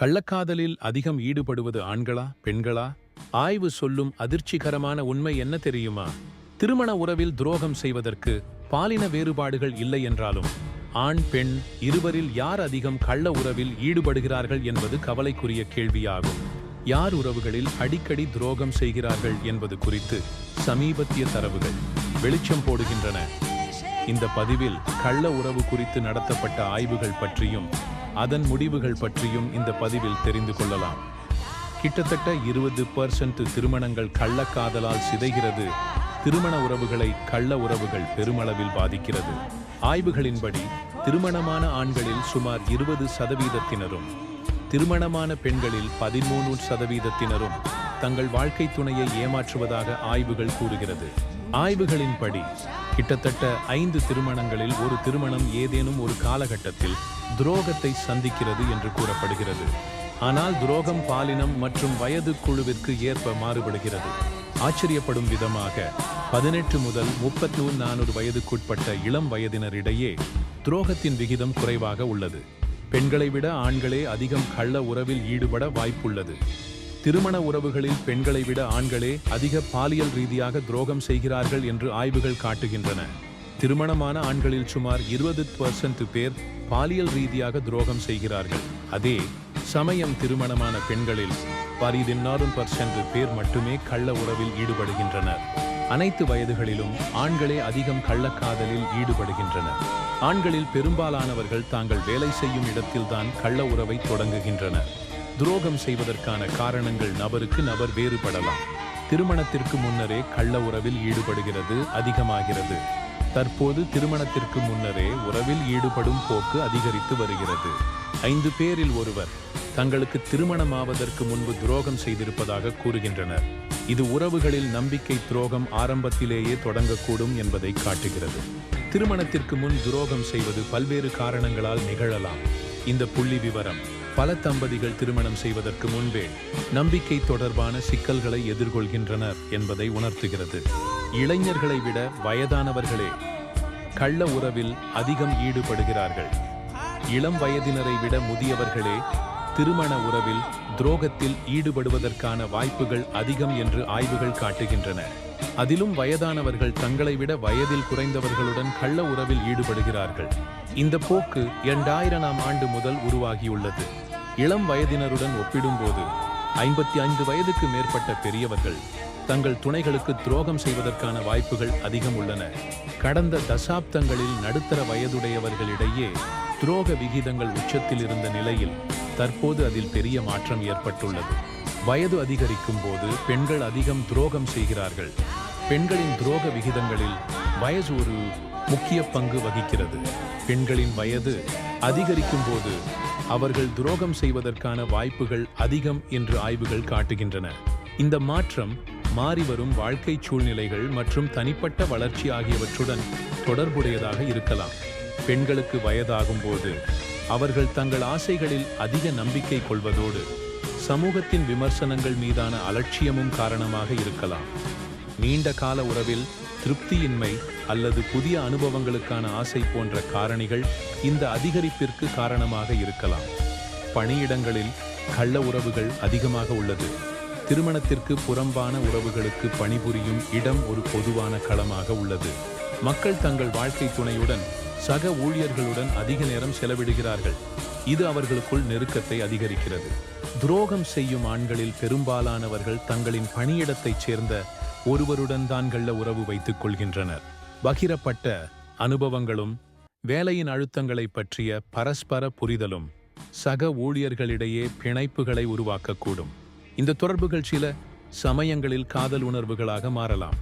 கள்ளக்காதலில் அதிகம் ஈடுபடுவது ஆண்களா பெண்களா? ஆய்வு சொல்லும் அதிர்ச்சிகரமான உண்மை என்ன தெரியுமா? திருமண உறவில் துரோகம் செய்வதற்கு பாலின வேறுபாடுகள் இல்லை என்றாலும் ஆண் பெண் இருவரில் யார் அதிகம் கள்ள உறவில் ஈடுபடுகிறார்கள் என்பது கவலைக்குரிய கேள்வியாகும். யார் உறவுகளில் அடிக்கடி துரோகம் செய்கிறார்கள் என்பது குறித்து சமீபத்திய தரவுகள் வெளிச்சம் போடுகின்றன. இந்த பதிவில் கள்ள உறவு குறித்து நடத்தப்பட்ட ஆய்வுகள் பற்றியும் அதன் முடிவுகள் பற்றியும் இந்த பதிவில் தெரிந்து கொள்ளலாம். கிட்டத்தட்ட இருபது பர்சன்ட் திருமணங்கள் கள்ளக்காதலால் சிதைகிறது. திருமண உறவுகளை கள்ள உறவுகள் பெருமளவில் பாதிக்கிறது. ஆய்வுகளின்படி திருமணமான ஆண்களில் சுமார் இருபது சதவீதத்தினரும் திருமணமான பெண்களில் பதிமூணு சதவீதத்தினரும் தங்கள் வாழ்க்கை துணையை ஏமாற்றுவதாக ஆய்வுகள் கூறுகிறது. ஆய்வுகளின்படி கிட்டத்தட்ட ஐந்து திருமணங்களில் ஒரு திருமணம் ஏதேனும் ஒரு காலகட்டத்தில் துரோகத்தை சந்திக்கிறது என்று கூறப்படுகிறது. ஆனால் துரோகம் பாலினம் மற்றும் வயது குழுவிற்கு ஏற்ப மாறுபடுகிறது. ஆச்சரியப்படும் விதமாக பதினெட்டு முதல் முப்பத்தி நானூறு வயதுக்குட்பட்ட இளம் வயதினரிடையே துரோகத்தின் விகிதம் குறைவாக உள்ளது. பெண்களை விட ஆண்களே அதிகம் கள்ள உறவில் ஈடுபட வாய்ப்புள்ளது. திருமண உறவுகளில் பெண்களை விட ஆண்களே அதிக பாலியல் ரீதியாக துரோகம் செய்கிறார்கள் என்று ஆய்வுகள் காட்டுகின்றன. திருமணமான ஆண்களில் சுமார் இருபது பர்சன்ட் பேர் பாலியல் ரீதியாக துரோகம் செய்கிறார்கள். அதே சமயம் திருமணமான பெண்களில் பதினாறு பர்சன்ட் பேர் மட்டுமே கள்ள உறவில் ஈடுபடுகின்றனர். அனைத்து வயதுகளிலும் ஆண்களே அதிகம் கள்ளக்காதலில் ஈடுபடுகின்றனர். ஆண்களில் பெரும்பாலானவர்கள் தாங்கள் வேலை செய்யும் இடத்தில்தான் கள்ள உறவை தொடங்குகின்றனர். துரோகம் செய்வதற்கான காரணங்கள் நபருக்கு நபர் வேறுபடலாம். திருமணத்திற்கு முன்னரே கள்ள உறவில் ஈடுபடுகிறது அதிகமாகிறது. தற்போது திருமணத்திற்கு முன்னரே உறவில் ஈடுபடும் போக்கு அதிகரித்து வருகிறது. ஐந்து பேரில் ஒருவர் தங்களுக்கு திருமணமாவதற்கு முன்பு துரோகம் செய்திருப்பதாக கூறுகின்றனர். இது உறவுகளில் நம்பிக்கை துரோகம் ஆரம்பத்திலேயே தொடங்கக்கூடும் என்பதை காட்டுகிறது. திருமணத்திற்கு முன் துரோகம் செய்வது பல்வேறு காரணங்களால் நிகழலாம். இந்த புள்ளி விவரம் பல தம்பதிகள் திருமணம் செய்வதற்கு முன்பே நம்பிக்கை தொடர்பான சிக்கல்களை எதிர்கொள்கின்றனர் என்பதை உணர்த்துகிறது. இளைஞர்களை விட வயதானவர்களே கள்ள உறவில் அதிகம் ஈடுபடுகிறார்கள். இளம் வயதினரை விட முதியவர்களே திருமண உறவில் துரோகத்தில் ஈடுபடுவதற்கான வாய்ப்புகள் அதிகம் என்று ஆய்வுகள் காட்டுகின்றன. அதிலும் வயதானவர்கள் தங்களை விட வயதில் குறைந்தவர்களுடன் கள்ள உறவில் ஈடுபடுகிறார்கள். இந்த போக்கு இரண்டாயிரமாம் ஆண்டு முதல் உருவாகியுள்ளது. இளம் வயதினருடன் ஒப்பிடும்போது ஐம்பத்தி ஐந்து வயதுக்கு மேற்பட்ட பெரியவர்கள் தங்கள் துணைகளுக்கு துரோகம் செய்வதற்கான வாய்ப்புகள் அதிகம் உள்ளன. கடந்த தசாப்தங்களில் நடுத்தர வயதுடையவர்களிடையே துரோக விகிதங்கள் உச்சத்தில் இருந்த நிலையில் தற்போது அதில் பெரிய மாற்றம் ஏற்பட்டுள்ளது. வயது அதிகரிக்கும் போது பெண்கள் அதிகம் துரோகம் செய்கிறார்கள். பெண்களின் துரோக விகிதங்களில் வயது ஒரு முக்கிய பங்கு வகிக்கிறது. பெண்களின் வயது அதிகரிக்கும் போது அவர்கள் துரோகம் செய்வதற்கான வாய்ப்புகள் அதிகம் என்று ஆய்வுகள் காட்டுகின்றன. இந்த மாற்றம் மாறிவரும் வாழ்க்கை சூழ்நிலைகள் மற்றும் தனிப்பட்ட வளர்ச்சி ஆகியவற்றுடன் தொடர்புடையதாக இருக்கலாம். பெண்களுக்கு வயதாகும் போது அவர்கள் தங்கள் ஆசைகளில் அதிக நம்பிக்கை கொள்வதோடு சமூகத்தின் விமர்சனங்கள் மீதான அலட்சியமும் காரணமாக இருக்கலாம். நீண்ட கால உறவில் திருப்தியின்மை அல்லது புதிய அனுபவங்களுக்கான ஆசை போன்ற காரணிகள் இந்த அதிகரிப்பிற்கு காரணமாக இருக்கலாம். பணியிடங்களில் கள்ள உறவுகள் அதிகமாக உள்ளது. திருமணத்திற்கு புறம்பான உறவுகளுக்கு பணிபுரியும் இடம் ஒரு பொதுவான களமாக உள்ளது. மக்கள் தங்கள் வாழ்க்கை துணையுடன் சக ஊழியர்களுடன் அதிக நேரம் செலவிடுகிறார்கள். இது அவர்களுக்குள் நெருக்கத்தை அதிகரிக்கிறது. துரோகம் செய்யும் ஆண்களில் பெரும்பாலானவர்கள் தங்களின் பணியிடத்தைச் சேர்ந்த ஒருவருடன் தான் கள்ள உறவு வைத்துக் கொள்கின்றனர். பகிரப்பட்ட அனுபவங்களும் வேலையின் அழுத்தங்களை பற்றிய பரஸ்பர புரிதலும் சக ஊழியர்களிடையே பிணைப்புகளை உருவாக்கக்கூடும். இந்த தொடர்புகள் சில சமயங்களில் காதல் உணர்வுகளாக மாறலாம்.